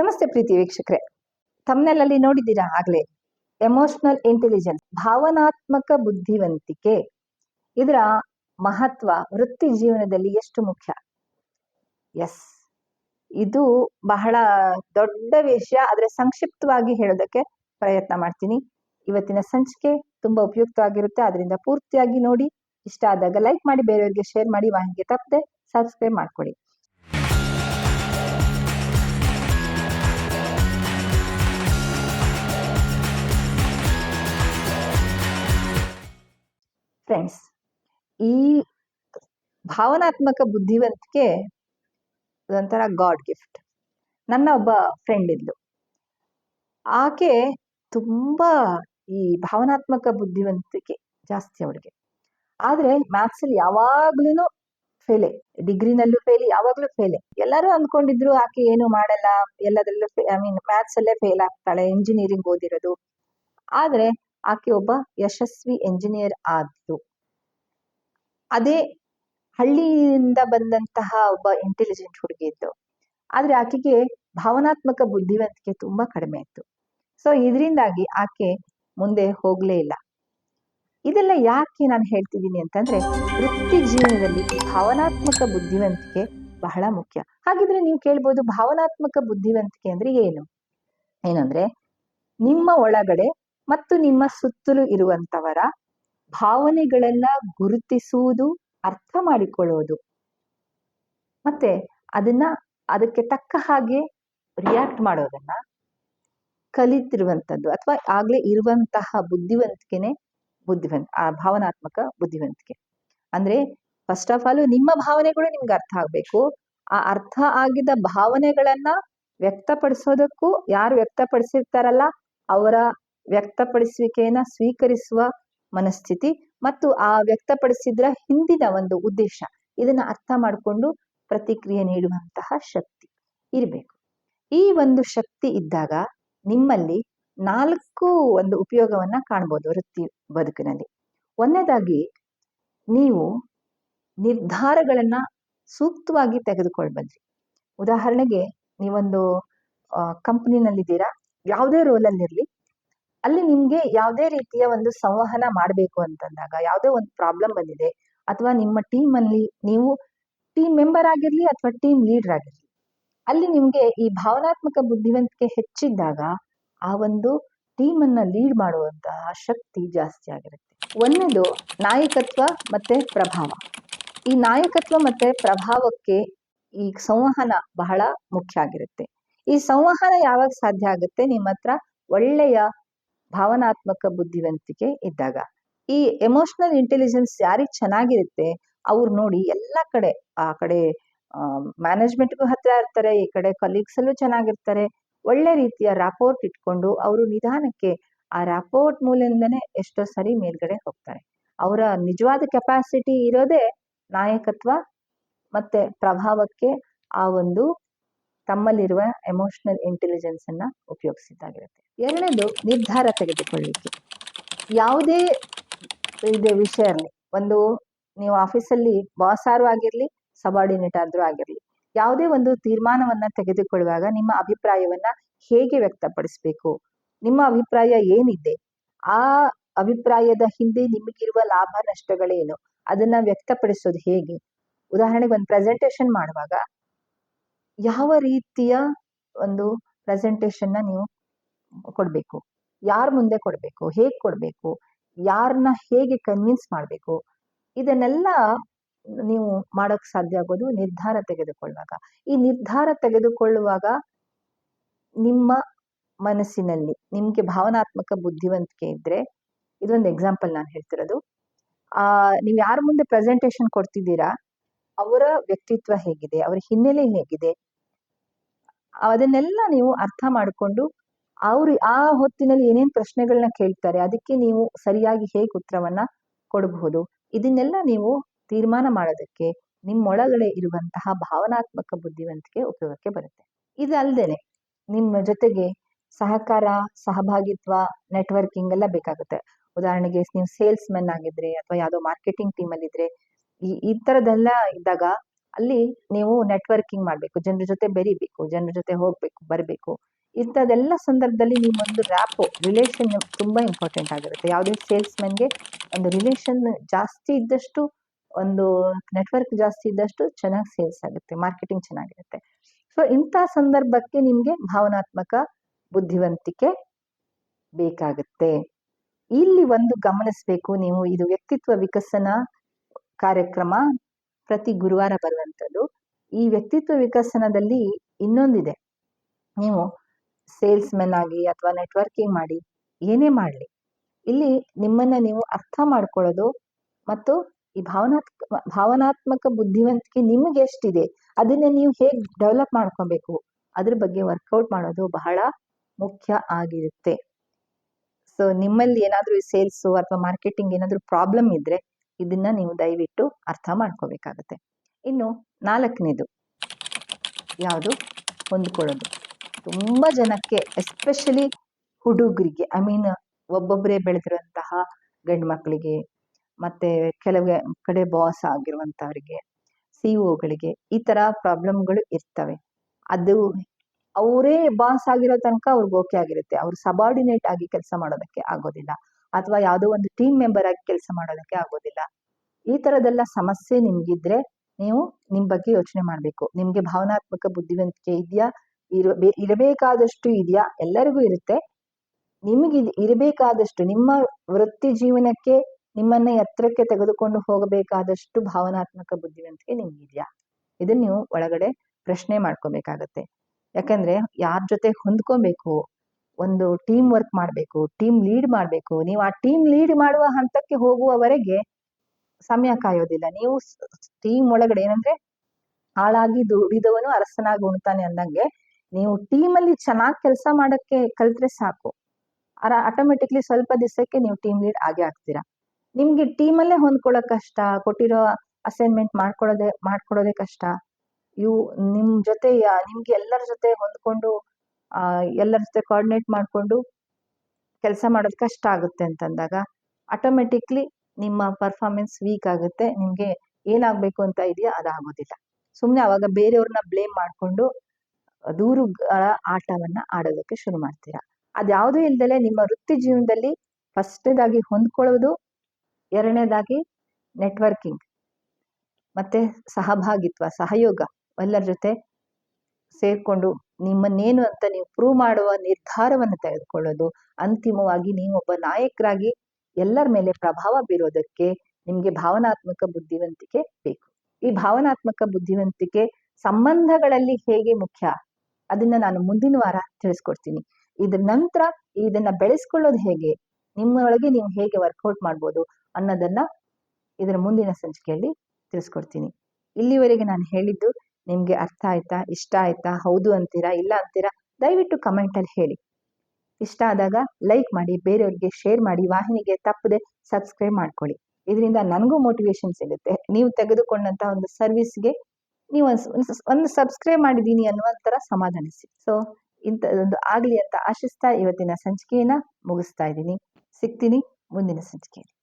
ನಮಸ್ತೆ ಪ್ರೀತಿ ವೀಕ್ಷಕರೇ. ತಮ್ನೆಲ್ಲಲ್ಲಿ ನೋಡಿದ್ದೀರಾ ಆಗ್ಲೇ? ಎಮೋಷನಲ್ ಇಂಟೆಲಿಜೆನ್ಸ್ ಭಾವನಾತ್ಮಕ ಬುದ್ಧಿವಂತಿಕೆ. ಇದರ ಮಹತ್ವ ವೃತ್ತಿ ಜೀವನದಲ್ಲಿ ಎಷ್ಟು ಮುಖ್ಯ? ಎಸ್ ಇದು ಬಹಳ ದೊಡ್ಡ ವಿಷಯ, ಆದ್ರೆ ಸಂಕ್ಷಿಪ್ತವಾಗಿ ಹೇಳೋದಕ್ಕೆ ಪ್ರಯತ್ನ ಮಾಡ್ತೀನಿ. ಇವತ್ತಿನ ಸಂಚಿಕೆ ತುಂಬಾ ಉಪಯುಕ್ತವಾಗಿರುತ್ತೆ ಅದರಿಂದ ಪೂರ್ತಿಯಾಗಿ ನೋಡಿ. ಇಷ್ಟ ಆದಾಗ ಲೈಕ್ ಮಾಡಿ, ಬೇರೆಯವರಿಗೆ ಶೇರ್ ಮಾಡಿ, ವಾಹಿನಿಗೆ ತಪ್ಪದೆ ಸಬ್ಸ್ಕ್ರೈಬ್ ಮಾಡ್ಕೊಳ್ಳಿ ಫ್ರೆಂಡ್ಸ್ ಈ ಭಾವನಾತ್ಮಕ ಬುದ್ಧಿವಂತಿಕೆ ಒಂಥರ ಗಾಡ್ ಗಿಫ್ಟ್ ನನ್ನ ಒಬ್ಬ ಫ್ರೆಂಡ್ ಇದ್ಲು. ಆಕೆ ತುಂಬಾ ಈ ಭಾವನಾತ್ಮಕ ಬುದ್ಧಿವಂತಿಕೆ ಜಾಸ್ತಿ ಅವಳಿಗೆ. ಆದ್ರೆ ಮ್ಯಾಥ್ಸ್ ಅಲ್ಲಿ ಯಾವಾಗ್ಲೂ ಫೇಲೆ ಡಿಗ್ರಿನಲ್ಲೂ ಫೇಲ್ ಯಾವಾಗಲೂ ಫೇಲೆ ಎಲ್ಲರೂ ಅಂದ್ಕೊಂಡಿದ್ರು ಆಕೆ ಏನು ಮಾಡಲ್ಲ, ಎಲ್ಲದರಲ್ಲೂ ಐ ಮೀನ್ ಮ್ಯಾಥ್ಸ್ ಅಲ್ಲೇ ಫೇಲ್ ಆಗ್ತಾಳೆ ಇಂಜಿನಿಯರಿಂಗ್ ಓದಿರೋದು. ಆದ್ರೆ ಆಕೆ ಒಬ್ಬ ಯಶಸ್ವಿ ಎಂಜಿನಿಯರ್ ಆದ್ಲು. ಅದೇ ಹಳ್ಳಿಯಿಂದ ಬಂದಂತಹ ಒಬ್ಬ ಇಂಟೆಲಿಜೆಂಟ್ ಹುಡುಗಿ ಇದ್ದು ಆದ್ರೆ ಆಕೆಗೆ ಭಾವನಾತ್ಮಕ ಬುದ್ಧಿವಂತಿಕೆ ತುಂಬಾ ಕಡಿಮೆ ಇತ್ತು. ಸೊ ಇದರಿಂದಾಗಿ ಆಕೆ ಮುಂದೆ ಹೋಗ್ಲೇ ಇಲ್ಲ. ಇದೆಲ್ಲ ಯಾಕೆ ನಾನು ಹೇಳ್ತಿದ್ದೀನಿ ಅಂತಂದ್ರೆ ವೃತ್ತಿ ಜೀವನದಲ್ಲಿ ಭಾವನಾತ್ಮಕ ಬುದ್ಧಿವಂತಿಕೆ ಬಹಳ ಮುಖ್ಯ. ಹಾಗಿದ್ರೆ ನೀವು ಕೇಳ್ಬೋದು ಭಾವನಾತ್ಮಕ ಬುದ್ಧಿವಂತಿಕೆ ಅಂದ್ರೆ ಏನು? ಏನಂದ್ರೆ ನಿಮ್ಮ ಒಳಗಡೆ ಮತ್ತು ನಿಮ್ಮ ಸುತ್ತಲೂ ಇರುವಂತವರ ಭಾವನೆಗಳನ್ನ ಗುರುತಿಸುವುದು, ಅರ್ಥ ಮಾಡಿಕೊಳ್ಳೋದು ಮತ್ತೆ ಅದನ್ನ, ಅದಕ್ಕೆ ತಕ್ಕ ಹಾಗೆ ರಿಯಾಕ್ಟ್ ಮಾಡೋದನ್ನ ಕಲಿತಿರುವಂತದ್ದು ಅಥವಾ ಆಗ್ಲೇ ಇರುವಂತಹ ಬುದ್ಧಿವಂತಿಕೆನೆ ಬುದ್ಧಿವಂತ, ಆ ಭಾವನಾತ್ಮಕ ಬುದ್ಧಿವಂತಿಕೆ. ಅಂದ್ರೆ ಫಸ್ಟ್ ಆಫ್ ಆಲ್ ನಿಮ್ಮ ಭಾವನೆಗಳು ನಿಮ್ಗೆ ಅರ್ಥ ಆಗ್ಬೇಕು. ಆ ಅರ್ಥ ಆಗಿದ ಭಾವನೆಗಳನ್ನ ವ್ಯಕ್ತಪಡಿಸೋದಕ್ಕೂ, ಯಾರು ವ್ಯಕ್ತಪಡಿಸಿರ್ತಾರಲ್ಲ ಅವರ ವ್ಯಕ್ತಪಡಿಸುವಿಕೆಯನ್ನ ಸ್ವೀಕರಿಸುವ ಮನಸ್ಥಿತಿ ಮತ್ತು ಆ ವ್ಯಕ್ತಪಡಿಸಿದ್ರ ಹಿಂದಿನ ಒಂದು ಉದ್ದೇಶ. ಇದನ್ನ ಅರ್ಥ ಮಾಡಿಕೊಂಡು ಪ್ರತಿಕ್ರಿಯೆ ನೀಡುವಂತಹ ಶಕ್ತಿ ಇರಬೇಕು. ಈ ಒಂದು ಶಕ್ತಿ ಇದ್ದಾಗ ನಿಮ್ಮಲ್ಲಿ ನಾಲ್ಕು ಒಂದು ಉಪಯೋಗವನ್ನ ಕಾಣ್ಬೋದು ವೃತ್ತಿ ಬದುಕಿನಲ್ಲಿ. ಒಂದನೇದಾಗಿ ನೀವು ನಿರ್ಧಾರಗಳನ್ನ ಸೂಕ್ತವಾಗಿ ತೆಗೆದುಕೊಳ್ಬಂದ್ರಿ. ಉದಾಹರಣೆಗೆ ನೀವೊಂದು ಕಂಪ್ನಿನಲ್ಲಿದ್ದೀರಾ, ಯಾವುದೇ ರೋಲಲ್ಲಿರ್ಲಿ ಅಲ್ಲಿ ನಿಮ್ಗೆ ಯಾವುದೇ ರೀತಿಯ ಒಂದು ಸಂವಹನ ಮಾಡಬೇಕು ಅಂತಂದಾಗ, ಯಾವುದೇ ಒಂದು ಪ್ರಾಬ್ಲಮ್ ಬಂದಿದೆ, ಅಥವಾ ನಿಮ್ಮ ಟೀಮ್ ಅಲ್ಲಿ ನೀವು ಟೀಮ್ ಮೆಂಬರ್ ಆಗಿರ್ಲಿ ಅಥವಾ ಟೀಮ್ ಲೀಡರ್ ಆಗಿರ್ಲಿ, ಅಲ್ಲಿ ನಿಮ್ಗೆ ಈ ಭಾವನಾತ್ಮಕ ಬುದ್ಧಿವಂತಿಕೆ ಹೆಚ್ಚಿದ್ದಾಗ ಆ ಒಂದು ಟೀಮ್ ಅನ್ನ ಲೀಡ್ ಮಾಡುವಂತಹ ಶಕ್ತಿ ಜಾಸ್ತಿ ಆಗಿರುತ್ತೆ. ಒಂದನೇದು ನಾಯಕತ್ವ ಮತ್ತೆ ಪ್ರಭಾವ. ಈ ನಾಯಕತ್ವ ಮತ್ತೆ ಪ್ರಭಾವಕ್ಕೆ ಈ ಸಂವಹನ ಬಹಳ ಮುಖ್ಯ ಆಗಿರುತ್ತೆ. ಈ ಸಂವಹನ ಯಾವಾಗ ಸಾಧ್ಯ ಆಗುತ್ತೆ? ನಿಮ್ಮ ಹತ್ರ ಒಳ್ಳೆಯ ಭಾವನಾತ್ಮಕ ಬುದ್ಧಿವಂತಿಕೆ ಇದ್ದಾಗ, ಈ ಎಮೋಷನಲ್ ಇಂಟೆಲಿಜೆನ್ಸ್ ಯಾರಿಗೆ ಚೆನ್ನಾಗಿರುತ್ತೆ, ಅವ್ರು ನೋಡಿ ಎಲ್ಲ ಕಡೆ, ಆ ಕಡೆ ಮ್ಯಾನೇಜ್ಮೆಂಟ್ಗೂ ಹತ್ತಿರ ಇರ್ತಾರೆ, ಈ ಕಡೆ ಕಲೀಗ್ಸಲ್ಲೂ ಚೆನ್ನಾಗಿರ್ತಾರೆ. ಒಳ್ಳೆ ರೀತಿಯ ರಾಪೋರ್ಟ್ ಇಟ್ಕೊಂಡು ಅವರು ನಿಧಾನಕ್ಕೆ ಆ ರಾಪೋರ್ಟ್ ಮೂಲದಿಂದನೇ ಎಷ್ಟೋ ಸರಿ ಮೇಲ್ಗಡೆ ಹೋಗ್ತಾರೆ. ಅವರ ನಿಜವಾದ ಕೆಪಾಸಿಟಿ ಇರೋದೇ ನಾಯಕತ್ವ ಮತ್ತೆ ಪ್ರಭಾವಕ್ಕೆ ಆ ಒಂದು ತಮ್ಮಲ್ಲಿರುವ ಎಮೋಷನಲ್ ಇಂಟೆಲಿಜೆನ್ಸ್ ಅನ್ನ ಉಪಯೋಗಿಸಿದ್ದಾಗಿರುತ್ತೆ. ಎರಡನೇದು ನಿರ್ಧಾರ ತೆಗೆದುಕೊಳ್ಳಿಕ್ಕೆ. ಯಾವುದೇ ಇದೆ ವಿಷಯ ಇರಲಿ, ಒಂದು ನೀವು ಆಫೀಸಲ್ಲಿ ಬಾಸ್ ಆರು ಆಗಿರ್ಲಿ ಸಬಾರ್ಡಿನೇಟ್ ಆದ್ರೂ ಆಗಿರ್ಲಿ, ಯಾವುದೇ ಒಂದು ತೀರ್ಮಾನವನ್ನ ತೆಗೆದುಕೊಳ್ಳುವಾಗ ನಿಮ್ಮ ಅಭಿಪ್ರಾಯವನ್ನ ಹೇಗೆ ವ್ಯಕ್ತಪಡಿಸಬೇಕು, ನಿಮ್ಮ ಅಭಿಪ್ರಾಯ ಏನಿದೆ, ಆ ಅಭಿಪ್ರಾಯದ ಹಿಂದೆ ನಿಮಗಿರುವ ಲಾಭ, ನಷ್ಟಗಳೇನು, ಅದನ್ನ ವ್ಯಕ್ತಪಡಿಸೋದು ಹೇಗೆ? ಉದಾಹರಣೆಗೆ ಒಂದು ಪ್ರೆಸೆಂಟೇಶನ್ ಮಾಡುವಾಗ ಯಾವ ರೀತಿಯ ಒಂದು ಪ್ರೆಸೆಂಟೇಶನ್ ನೀವು ಕೊಡ್ಬೇಕು? ಯಾರ ಮುಂದೆ ಕೊಡ್ಬೇಕು? ಹೇಗ್ ಕೊಡ್ಬೇಕು? ಯಾರನ್ನ ಹೇಗೆ ಕನ್ವಿನ್ಸ್ ಮಾಡ್ಬೇಕು? ಇದನ್ನೆಲ್ಲ ನೀವು ಮಾಡೋಕ್ಕೆ ಸಾಧ್ಯ ಆಗೋದು ನಿರ್ಧಾರ ತೆಗೆದುಕೊಳ್ಳುವಾಗ. ಈ ನಿರ್ಧಾರ ತೆಗೆದುಕೊಳ್ಳುವಾಗ ನಿಮ್ಮ ಮನಸ್ಸಿನಲ್ಲಿ, ನಿಮ್ಗೆ ಭಾವನಾತ್ಮಕ ಬುದ್ಧಿವಂತಿಕೆ ಇದ್ರೆ, ಇದೊಂದು ಎಕ್ಸಾಂಪಲ್ ನಾನು ಹೇಳ್ತಿರೋದು. ಆ, ನೀವು ಯಾರ ಮುಂದೆ ಪ್ರೆಸೆಂಟೇಷನ್ ಕೊಡ್ತಿದ್ದೀರಾ? ಅವರ ವ್ಯಕ್ತಿತ್ವ ಹೇಗಿದೆ? ಅವರ ಹಿನ್ನೆಲೆ ಹೇಗಿದೆ? ಅದನ್ನೆಲ್ಲ ನೀವು ಅರ್ಥ ಮಾಡಿಕೊಂಡು ಅವರು ಆ ಹೊತ್ತಿನಲ್ಲಿ ಏನೇನು ಪ್ರಶ್ನೆಗಳನ್ನ ಕೇಳ್ತಾರೆ, ಅದಕ್ಕೆ ನೀವು ಸರಿಯಾಗಿ ಹೇಗೆ ಉತ್ತರವನ್ನು ಕೊಡಬಹುದು? ಇದನ್ನೆಲ್ಲ ನೀವು ತೀರ್ಮಾನ ಮಾಡೋದಕ್ಕೆ ನಿಮ್ಮೊಳಗಡೆ ಇರುವಂತಹ ಭಾವನಾತ್ಮಕ ಬುದ್ಧಿವಂತಿಕೆ ಉಪಯೋಗಕ್ಕೆ ಬರುತ್ತೆ. ಇದಲ್ಲದೆ ನಿಮ್ಮ ಜೊತೆಗೆ ಸಹಕಾರ, ಸಹಭಾಗಿತ್ವ ನೆಟ್ವರ್ಕಿಂಗ್ ಎಲ್ಲ ಬೇಕಾಗುತ್ತೆ. ಉದಾಹರಣೆಗೆ ನೀವು ಸೇಲ್ಸ್ ಮೆನ್ ಆಗಿದ್ರೆ ಅಥವಾ ಯಾವುದೋ ಮಾರ್ಕೆಟಿಂಗ್ ಟೀಮ್ ಅಲ್ಲಿ ಇದ್ರೆ ಈ ಈ ಥರದ್ದೆಲ್ಲ ಇದ್ದಾಗ ಅಲ್ಲಿ ನೀವು ನೆಟ್ವರ್ಕಿಂಗ್ ಮಾಡಬೇಕು, ಜನರ ಜೊತೆ ಬೆರಿಬೇಕು, ಜನರ ಜೊತೆ ಹೋಗಬೇಕು, ಬರಬೇಕು. ಇಂಥದ್ದೆಲ್ಲ ಸಂದರ್ಭದಲ್ಲಿ ಒಂದು ರ್ಯಾಪು ರಿಲೇಷನ್ ತುಂಬಾ ಇಂಪಾರ್ಟೆಂಟ್ ಆಗಿರುತ್ತೆ. ಯಾವುದೇ ಸೇಲ್ಸ್ಮನ್ಗೆ ಒಂದು ರಿಲೇಷನ್ ಜಾಸ್ತಿ ಇದ್ದಷ್ಟು, ಒಂದು ನೆಟ್ವರ್ಕ್ ಜಾಸ್ತಿ ಇದ್ದಷ್ಟು ಚೆನ್ನಾಗಿ ಸೇಲ್ಸ್ ಆಗುತ್ತೆ ಮಾರ್ಕೆಟಿಂಗ್ ಚೆನ್ನಾಗಿರುತ್ತೆ. ಸೊ ಇಂಥ ಸಂದರ್ಭಕ್ಕೆ ನಿಮಗೆ ಭಾವನಾತ್ಮಕ ಬುದ್ಧಿವಂತಿಕೆ ಬೇಕಾಗುತ್ತೆ. ಇಲ್ಲಿ ಒಂದು ಗಮನಿಸಬೇಕು ನೀವು, ಇದು ವ್ಯಕ್ತಿತ್ವ ವಿಕಸನ ಕಾರ್ಯಕ್ರಮ ಪ್ರತಿ ಗುರುವಾರ ಬರುವಂಥದ್ದು, ಈ ವ್ಯಕ್ತಿತ್ವ ವಿಕಸನದಲ್ಲಿ ಇನ್ನೊಂದಿದೆ. ನೀವು ಸೇಲ್ಸ್ ಮೆನ್ ಆಗಿ ಅಥವಾ ನೆಟ್ವರ್ಕಿಂಗ್ ಮಾಡಿ ಏನೇ ಮಾಡಲಿ, ಇಲ್ಲಿ ನಿಮ್ಮನ್ನ ನೀವು ಅರ್ಥ ಮಾಡ್ಕೊಳ್ಳೋದು ಮತ್ತು ಈ ಭಾವನಾತ್ಮಕ ಭಾವನಾತ್ಮಕ ಬುದ್ಧಿವಂತಿಕೆ ನಿಮಗೆ ಎಷ್ಟಿದೆ, ಅದನ್ನ ನೀವು ಹೇಗೆ ಡೆವಲಪ್ ಮಾಡ್ಕೊಬೇಕು, ಅದ್ರ ಬಗ್ಗೆ ವರ್ಕೌಟ್ ಮಾಡೋದು ಬಹಳ ಮುಖ್ಯ ಆಗಿರುತ್ತೆ. ಸೊ, ನಿಮ್ಮಲ್ಲಿ ಏನಾದರೂ ಸೇಲ್ಸು ಅಥವಾ ಮಾರ್ಕೆಟಿಂಗ್ ಏನಾದರೂ ಪ್ರಾಬ್ಲಮ್ ಇದ್ರೆ ಇದನ್ನ ನೀವು ದಯವಿಟ್ಟು ಅರ್ಥ ಮಾಡ್ಕೋಬೇಕಾಗತ್ತೆ. ಇನ್ನು ನಾಲ್ಕನೇದು. ಯಾವುದು? ಹೊಂದ್ಕೊಳ್ಳೋದು. ತುಂಬ ಜನಕ್ಕೆ ಎಸ್ಪೆಷಲಿ ಹುಡುಗರಿಗೆ ಐ ಮೀನ್ ಒಬ್ಬೊಬ್ಬರೇ ಬೆಳೆದಿರುವಂತಹ ಗಂಡು ಮಕ್ಕಳಿಗೆ ಮತ್ತೆ ಕೆಲವು ಕಡೆ ಬಾಸ್ ಆಗಿರುವಂತವರಿಗೆ ಸಿ ಒಗಳಿಗೆ ಈ ತರ ಪ್ರಾಬ್ಲಮ್ಗಳು ಇರ್ತವೆ. ಅದು ಅವರೇ ಬಾಸ್ ಆಗಿರೋ ತನಕ ಅವ್ರಿಗೆ ಓಕೆ ಆಗಿರುತ್ತೆ. ಅವ್ರು ಸಬಾರ್ಡಿನೇಟ್ ಆಗಿ ಕೆಲಸ ಮಾಡೋದಕ್ಕೆ ಆಗೋದಿಲ್ಲ. ಅಥವಾ ಯಾವುದೋ ಒಂದು ಟೀಮ್ ಮೆಂಬರ್ ಆಗಿ ಕೆಲಸ ಮಾಡೋದಕ್ಕೆ ಆಗೋದಿಲ್ಲ. ಈ ತರದೆಲ್ಲ ಸಮಸ್ಯೆ ನಿಮ್ಗಿದ್ರೆ ನೀವು ನಿಮ್ ಬಗ್ಗೆ ಯೋಚನೆ ಮಾಡ್ಬೇಕು. ನಿಮ್ಗೆ ಭಾವನಾತ್ಮಕ ಬುದ್ಧಿವಂತಿಕೆ ಇದೆಯಾ? ಇರಬೇ ಇರಬೇಕಾದಷ್ಟು ಇದೆಯಾ? ಎಲ್ಲರಿಗೂ ಇರುತ್ತೆ. ನಿಮಗೆ ಇರಬೇಕಾದಷ್ಟು ನಿಮ್ಮ ವೃತ್ತಿ ಜೀವನಕ್ಕೆ ನಿಮ್ಮನ್ನ ಎತ್ತರಕ್ಕೆ ತೆಗೆದುಕೊಂಡು ಹೋಗಬೇಕಾದಷ್ಟು ಭಾವನಾತ್ಮಕ ಬುದ್ಧಿವಂತಿಕೆ ನಿಮ್ಗಿದ್ಯಾ? ಇದನ್ನ ನೀವು ಒಳಗಡೆ ಪ್ರಶ್ನೆ ಮಾಡ್ಕೋಬೇಕಾಗತ್ತೆ. ಯಾಕಂದ್ರೆ ಯಾರ ಜೊತೆ ಹೊಂದ್ಕೊಬೇಕು ಒಂದು ಟೀಮ್ ವರ್ಕ್ ಮಾಡಬೇಕು ಟೀಮ್ ಲೀಡ್ ಮಾಡಬೇಕು. ನೀವು ಆ ಟೀಮ್ ಲೀಡ್ ಮಾಡುವ ಹಂತಕ್ಕೆ ಹೋಗುವವರೆಗೆ ಸಮಯ ಕಾಯೋದಿಲ್ಲ. ನೀವು ಟೀಮ್ ಒಳಗಡೆ ಏನಂದ್ರೆ ಹಾಳಾಗಿ ದುಡಿದವನು ಅರಸನಾಗಿ ಉಣ್ತಾನೆ ಅಂದಂಗೆ ನೀವು ಟೀಮಲ್ಲಿ ಚೆನ್ನಾಗಿ ಕೆಲಸ ಮಾಡಕ್ಕೆ ಕಲ್ತ್ರೆ ಸಾಕು. ಅರ ಆಟೋಮೆಟಿಕ್ಲಿ ಸ್ವಲ್ಪ ದಿವಸಕ್ಕೆ ನೀವು ಟೀಮ್ ಲೀಡ್ ಆಗೇ ಆಗ್ತೀರಾ. ನಿಮ್ಗೆ ಟೀಮಲ್ಲೇ ಹೊಂದ್ಕೊಳ್ಳೋ ಕಷ್ಟ, ಕೊಟ್ಟಿರೋ ಅಸೈನ್ಮೆಂಟ್ ಮಾಡ್ಕೊಳ್ಳೋದೆ ಮಾಡ್ಕೊಡೋದೇ ಕಷ್ಟ. ಇವು ನಿಮ್ ಜೊತೆ ನಿಮ್ಗೆ ಎಲ್ಲರ ಜೊತೆ ಹೊಂದ್ಕೊಂಡು ಎಲ್ಲರ ಜೊತೆ ಕೋಆರ್ಡಿನೇಟ್ ಮಾಡ್ಕೊಂಡು ಕೆಲಸ ಮಾಡೋದು ಕಷ್ಟ ಆಗುತ್ತೆ ಅಂತಂದಾಗ ಆಟೋಮೆಟಿಕ್ಲಿ ನಿಮ್ಮ ಪರ್ಫಾರ್ಮೆನ್ಸ್ ವೀಕ್ ಆಗುತ್ತೆ, ನಿಮಗೆ ಏನಾಗಬೇಕು ಅಂತ ಇದೆಯಾ ಅದಾಗೋದಿಲ್ಲ. ಸುಮ್ಮನೆ ಅವಾಗ ಬೇರೆಯವ್ರನ್ನ ಬ್ಲೇಮ್ ಮಾಡ್ಕೊಂಡು ದೂರುಗಳ ಆಟವನ್ನ ಆಡೋದಕ್ಕೆ ಶುರು ಮಾಡ್ತೀರಾ. ಅದ್ಯಾವುದೂ ಇಲ್ದಲೆ ನಿಮ್ಮ ವೃತ್ತಿ ಜೀವನದಲ್ಲಿ ಫಸ್ಟ್ನೇದಾಗಿ ಹೊಂದ್ಕೊಳ್ಳೋದು, ಎರಡನೇದಾಗಿ ನೆಟ್ವರ್ಕಿಂಗ್ ಮತ್ತೆ ಸಹಭಾಗಿತ್ವ, ಸಹಯೋಗ ಎಲ್ಲರ ಜೊತೆ ಸೇರ್ಕೊಂಡು ನಿಮ್ಮನ್ನೇನು ಅಂತ ನೀವು ಪ್ರೂವ್ ಮಾಡುವ ನಿರ್ಧಾರವನ್ನು ತೆಗೆದುಕೊಳ್ಳೋದು, ಅಂತಿಮವಾಗಿ ನೀವೊಬ್ಬ ನಾಯಕರಾಗಿ ಎಲ್ಲರ ಮೇಲೆ ಪ್ರಭಾವ ಬೀರೋದಕ್ಕೆ ನಿಮ್ಗೆ ಭಾವನಾತ್ಮಕ ಬುದ್ಧಿವಂತಿಕೆ ಬೇಕು. ಈ ಭಾವನಾತ್ಮಕ ಬುದ್ಧಿವಂತಿಕೆ ಸಂಬಂಧಗಳಲ್ಲಿ ಹೇಗೆ ಮುಖ್ಯ? ಅದನ್ನ ನಾನು ಮುಂದಿನ ವಾರ ತಿಳಿಸ್ಕೊಡ್ತೀನಿ. ಇದ್ರ ನಂತರ ಇದನ್ನ ಬೆಳೆಸ್ಕೊಳ್ಳೋದು ಹೇಗೆ? ನಿಮ್ಮೊಳಗೆ ನೀವು ಹೇಗೆ ವರ್ಕೌಟ್ ಮಾಡ್ಬೋದು ಅನ್ನೋದನ್ನ ಇದರ ಮುಂದಿನ ಸಂಚಿಕೆಯಲ್ಲಿ ತಿಳಿಸ್ಕೊಡ್ತೀನಿ. ಇಲ್ಲಿವರೆಗೆ ನಾನು ಹೇಳಿದ್ದು ನಿಮ್ಗೆ ಅರ್ಥ ಆಯ್ತಾ? ಇಷ್ಟ ಆಯ್ತಾ? ಹೌದು ಅಂತೀರಾ? ಇಲ್ಲ ಅಂತೀರಾ? ದಯವಿಟ್ಟು ಕಮೆಂಟಲ್ಲಿ ಹೇಳಿ. ಇಷ್ಟ ಆದಾಗ ಲೈಕ್ ಮಾಡಿ, ಬೇರೆಯವ್ರಿಗೆ ಶೇರ್ ಮಾಡಿ, ವಾಹಿನಿಗೆ ತಪ್ಪದೆ ಸಬ್ಸ್ಕ್ರೈಬ್ ಮಾಡ್ಕೊಳ್ಳಿ. ಇದರಿಂದ ನನಗೂ ಮೋಟಿವೇಶನ್ ಸಿಗುತ್ತೆ. ನೀವು ತೆಗೆದುಕೊಂಡಂತ ಒಂದು ಸರ್ವಿಸ್ಗೆ ನೀವು ಒಂದು ಸಬ್ಸ್ಕ್ರೈಬ್ ಮಾಡಿದ್ದೀನಿ ಅನ್ನುವಂತರ ಸಮಾಧಾನಿಸಿ ಸೊ. ಇಂಥದ್ದೊಂದು ಆಗಲಿ ಅಂತ ಆಶಿಸ್ತಾ ಇವತ್ತಿನ ಸಂಚಿಕೆಯನ್ನ ಮುಗಿಸ್ತಾ ಇದ್ದೀನಿ. ಸಿಗ್ತೀನಿ ಮುಂದಿನ ಸಂಚಿಕೆಯಲ್ಲಿ.